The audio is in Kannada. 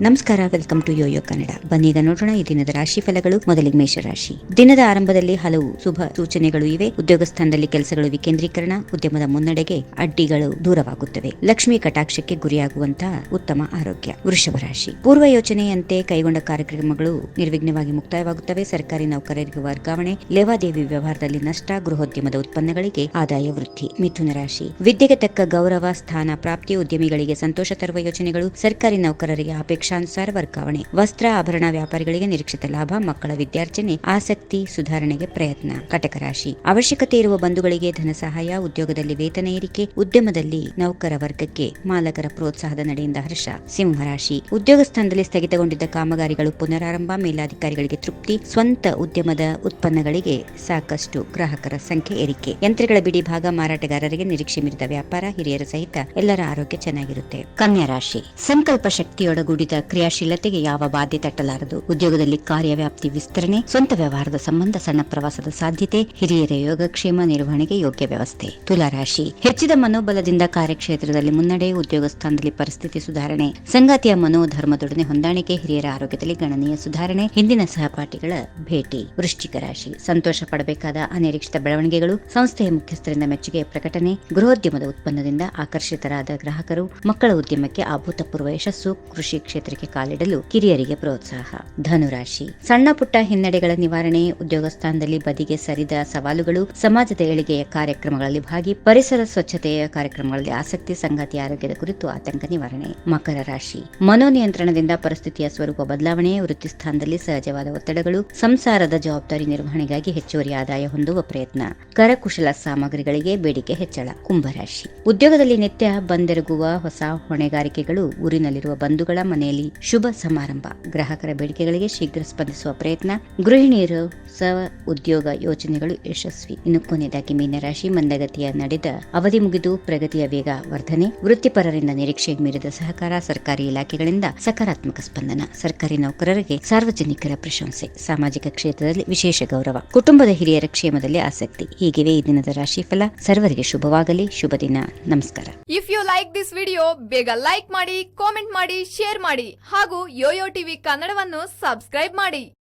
ನಮಸ್ಕಾರ ವೆಲ್ಕಮ್ ಟು ಯೋಯೋ ಕನ್ನಡ ಬನ್ನೀಗ ನೋಡೋಣ ಈ ದಿನದ ರಾಶಿ ಫಲಗಳು ಮೊದಲಿಗೆ ಮೇಷರಾಶಿ. ದಿನದ ಆರಂಭದಲ್ಲಿ ಹಲವು ಶುಭ ಸೂಚನೆಗಳು ಇವೆ. ಉದ್ಯೋಗ ಸ್ಥಾನದಲ್ಲಿ ಕೆಲಸಗಳು ವಿಕೇಂದ್ರೀಕರಣ, ಉದ್ಯಮದ ಮುನ್ನಡೆಗೆ ಅಡ್ಡಿಗಳು ದೂರವಾಗುತ್ತವೆ. ಲಕ್ಷ್ಮಿ ಕಟಾಕ್ಷಕ್ಕೆ ಗುರಿಯಾಗುವಂತಹ ಉತ್ತಮ ಆರೋಗ್ಯ, ವೃಷಭ ರಾಶಿ. ಪೂರ್ವ ಯೋಜನೆಯಂತೆ ಕೈಗೊಂಡ ಕಾರ್ಯಕ್ರಮಗಳು ನಿರ್ವಿಘ್ನವಾಗಿ ಮುಕ್ತಾಯವಾಗುತ್ತವೆ. ಸರ್ಕಾರಿ ನೌಕರರಿಗೆ ವರ್ಗಾವಣೆ, ಲೇವಾದೇವಿ ವ್ಯವಹಾರದಲ್ಲಿ ನಷ್ಟ, ಗೃಹೋದ್ಯಮದ ಉತ್ಪನ್ನಗಳಿಗೆ ಆದಾಯ ವೃದ್ಧಿ, ಮಿಥುನ ರಾಶಿ. ವಿದ್ಯೆಗೆ ತಕ್ಕ ಗೌರವ, ಸ್ಥಾನ ಪ್ರಾಪ್ತಿ, ಉದ್ಯಮಿಗಳಿಗೆ ಸಂತೋಷ ತರುವ ಯೋಜನೆಗಳು ಸರ್ಕಾರಿ ನೌಕರರಿಗೆ ಅಪೇಕ್ಷಾನುಸಾರ ವರ್ಗಾವಣೆ. ವಸ್ತ್ರ ಆಭರಣ ವ್ಯಾಪಾರಿಗಳಿಗೆ ನಿರೀಕ್ಷಿತ ಲಾಭ, ಮಕ್ಕಳ ವಿದ್ಯಾರ್ಜನೆ, ಆಸಕ್ತಿ, ಸುಧಾರಣೆಗೆ ಪ್ರಯತ್ನ. ಕಟಕ ರಾಶಿ. ಅವಶ್ಯಕತೆ ಇರುವ ಬಂಧುಗಳಿಗೆ ಧನ ಸಹಾಯ, ಉದ್ಯೋಗದಲ್ಲಿ ವೇತನ ಏರಿಕೆ, ಉದ್ಯಮದಲ್ಲಿ ನೌಕರ ವರ್ಗಕ್ಕೆ ಮಾಲಕರ ಪ್ರೋತ್ಸಾಹದ ನಡೆಯಿಂದ ಹರ್ಷ. ಸಿಂಹರಾಶಿ ಉದ್ಯೋಗ ಸ್ಥಾನದಲ್ಲಿ ಸ್ಥಗಿತಗೊಂಡಿದ್ದ ಕಾಮಗಾರಿಗಳು ಪುನರಾರಂಭ, ಮೇಲಾಧಿಕಾರಿಗಳಿಗೆ ತೃಪ್ತಿ, ಸ್ವಂತ ಉದ್ಯಮದ ಉತ್ಪನ್ನಗಳಿಗೆ ಸಾಕಷ್ಟು ಗ್ರಾಹಕರ ಸಂಖ್ಯೆ ಏರಿಕೆ. ಯಂತ್ರಗಳ ಬಿಡಿ ಭಾಗ ಮಾರಾಟಗಾರರಿಗೆ ನಿರೀಕ್ಷೆ ಮೀರಿದ ವ್ಯಾಪಾರ, ಹಿರಿಯರ ಸಹಿತ ಎಲ್ಲರ ಆರೋಗ್ಯ ಚೆನ್ನಾಗಿರುತ್ತೆ. ಕನ್ಯಾ ರಾಶಿ. ಸಂಕಲ್ಪ ಶಕ್ತಿಯೊಡಗೂಡಿದ ಕ್ರಿಯಾಶೀಲತೆಗೆ ಯಾವ ಬಾಧ್ಯ ತಟ್ಟಲಾರದು ಉದ್ಯೋಗದಲ್ಲಿ ಕಾರ್ಯವ್ಯಾಪ್ತಿ ವಿಸ್ತರಣೆ, ಸ್ವಂತ ವ್ಯವಹಾರದ ಸಂಬಂಧ ಸಣ್ಣ ಪ್ರವಾಸದ ಸಾಧ್ಯತೆ, ಹಿರಿಯರ ಯೋಗಕ್ಷೇಮ ನಿರ್ವಹಣೆಗೆ ಯೋಗ್ಯ ವ್ಯವಸ್ಥೆ. ತುಲಾರಾಶಿ ಹೆಚ್ಚಿದ ಮನೋಬಲದಿಂದ ಕಾರ್ಯಕ್ಷೇತ್ರದಲ್ಲಿ ಮುನ್ನಡೆ ಉದ್ಯೋಗ ಸ್ಥಾನದಲ್ಲಿ ಪರಿಸ್ಥಿತಿ ಸುಧಾರಣೆ. ಸಂಗಾತಿಯ ಮನೋಧರ್ಮದೊಡನೆ ಹೊಂದಾಣಿಕೆ, ಹಿರಿಯರ ಆರೋಗ್ಯದಲ್ಲಿ ಗಣನೀಯ ಸುಧಾರಣೆ, ಹಿಂದಿನ ಸಹಪಾಠಿಗಳ ಭೇಟಿ. ವೃಶ್ಚಿಕ ರಾಶಿ. ಸಂತೋಷ ಪಡಬೇಕಾದ ಅನಿರೀಕ್ಷಿತ ಬೆಳವಣಿಗೆಗಳು, ಸಂಸ್ಥೆಯ ಮುಖ್ಯಸ್ಥರಿಂದ ಮೆಚ್ಚುಗೆ ಪ್ರಕಟಣೆ ಗೃಹೋದ್ಯಮದ ಉತ್ಪನ್ನದಿಂದ ಆಕರ್ಷಿತರಾದ ಗ್ರಾಹಕರು, ಮಕ್ಕಳ ಉದ್ಯಮಕ್ಕೆ ಅಭೂತಪೂರ್ವ ಯಶಸ್ಸು, ಕೃಷಿ ಕ್ಷೇತ್ರಕ್ಕೆ ಕಾಲಿಡಲು ಕಿರಿಯರಿಗೆ ಪ್ರೋತ್ಸಾಹ. ಧನುರಾಶಿ. ಸಣ್ಣ ಪುಟ್ಟ ಹಿನ್ನಡೆಗಳ ನಿವಾರಣೆ, ಉದ್ಯೋಗ ಸ್ಥಾನದಲ್ಲಿ ಬದಿಗೆ ಸರಿದ ಸವಾಲುಗಳು, ಸಮಾಜದ ಏಳಿಗೆಯ ಕಾರ್ಯಕ್ರಮಗಳಲ್ಲಿ ಭಾಗಿ, ಪರಿಸರ ಸ್ವಚ್ಛತೆಯ ಕಾರ್ಯಕ್ರಮಗಳಲ್ಲಿ ಆಸಕ್ತಿ, ಸಂಗಾತಿ, ಆರೋಗ್ಯದ ಕುರಿತು ಆತಂಕ ನಿವಾರಣೆ. ಮಕರ ರಾಶಿ. ಮನೋನಿಯಂತ್ರಣದಿಂದ ಪರಿಸ್ಥಿತಿಯ ಸ್ವರೂಪ ಬದಲಾವಣೆ, ವೃತ್ತಿ ಸ್ಥಾನದಲ್ಲಿ ಸಹಜವಾದ ಒತ್ತಡಗಳು, ಸಂಸಾರದ ಜವಾಬ್ದಾರಿ ನಿರ್ವಹಣೆಗಾಗಿ ಹೆಚ್ಚುವರಿ ಆದಾಯ ಹೊಂದುವ ಪ್ರಯತ್ನ. ಕರಕುಶಲ ಸಾಮಗ್ರಿಗಳಿಗೆ ಬೇಡಿಕೆ ಹೆಚ್ಚಳ. ಕುಂಭರಾಶಿ. ಉದ್ಯೋಗದಲ್ಲಿ ನಿತ್ಯ ಬಂದೆರಗುವ ಹೊಸ ಹೊಣೆಗಾರಿಕೆಗಳು, ಊರಿನಲ್ಲಿರುವ ಬಂಧುಗಳ ಮನೆಯಲ್ಲಿ ಶುಭ ಸಮಾರಂಭ. ಗ್ರಾಹಕರ ಬೇಡಿಕೆಗಳಿಗೆ ಶೀಘ್ರ ಸ್ಪಂದಿಸುವ ಪ್ರಯತ್ನ. ಗೃಹಿಣಿಯರು ಸ್ವ ಉದ್ಯೋಗ ಯೋಜನೆಗಳು ಯಶಸ್ವಿ. ಇನ್ನು ಕೊನೆಯದಾಗಿ ಮೀನರಾಶಿ ಮಂದಗತಿಯ ನಡೆದ ಅವಧಿ ಮುಗಿದು ಪ್ರಗತಿಯ ವೇಗ ವರ್ಧನೆ, ವೃತ್ತಿಪರರಿಂದ ನಿರೀಕ್ಷೆಗೆ ಮೀರಿದ ಸಹಕಾರ, ಸರ್ಕಾರಿ ಇಲಾಖೆಗಳಿಂದ ಸಕಾರಾತ್ಮಕ ಸ್ಪಂದನ, ಸರ್ಕಾರಿ ನೌಕರರಿಗೆ ಸಾರ್ವಜನಿಕರ ಪ್ರಶಂಸೆ, ಸಾಮಾಜಿಕ ಕ್ಷೇತ್ರದಲ್ಲಿ ವಿಶೇಷ ಗೌರವ, ಕುಟುಂಬದ ಹಿರಿಯರ ಕ್ಷೇಮದಲ್ಲಿ ಆಸಕ್ತಿ. ಹೀಗಿವೆ ಈ ದಿನದ ರಾಶಿಫಲ. ಸರ್ವರಿಗೆ ಶುಭವಾಗಲಿ, ಶುಭ ದಿನ. ನಮಸ್ಕಾರ. If you like this video ಬೇಗ ಲೈಕ್ ಮಾಡಿ ಕಾಮೆಂಟ್ ಮಾಡಿ ಶೇರ್ ಮಾಡಿ ಹಾಗೂ ಯೋಯೋ ಟಿವಿ ಕನ್ನಡವನ್ನು ಸಬ್ಸ್ಕ್ರೈಬ್ ಮಾಡಿ.